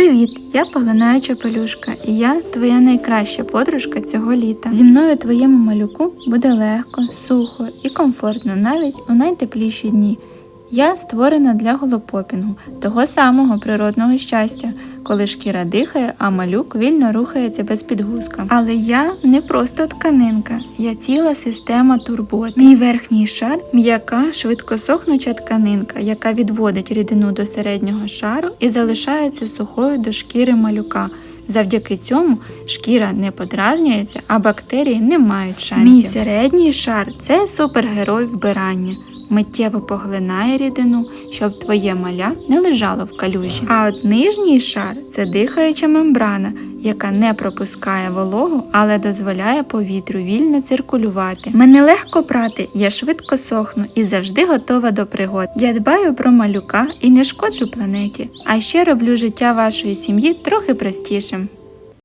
Привіт! Я поглинаюча пелюшка, і я твоя найкраща подружка цього літа. Зі мною твоєму малюку буде легко, сухо і комфортно навіть у найтепліші дні. Я створена для голопопінгу, того самого природного щастя, коли шкіра дихає, а малюк вільно рухається без підгузка. Але я не просто тканинка, я ціла система турбот. Мій верхній шар м'яка, швидкосохнуча тканинка, яка відводить рідину до середнього шару і залишається сухою до шкіри малюка. Завдяки цьому шкіра не подразнюється, а бактерії не мають шансів. Мій середній шар це супергерой вбирання. Миттєво поглинає рідину, щоб твоє маля не лежало в калюжі. А от нижній шар це дихаюча мембрана, яка не пропускає вологу, але дозволяє повітрю вільно циркулювати. Мене легко прати, я швидко сохну і завжди готова до пригод. Я дбаю про малюка і не шкоджу планеті, а ще роблю життя вашої сім'ї трохи простішим.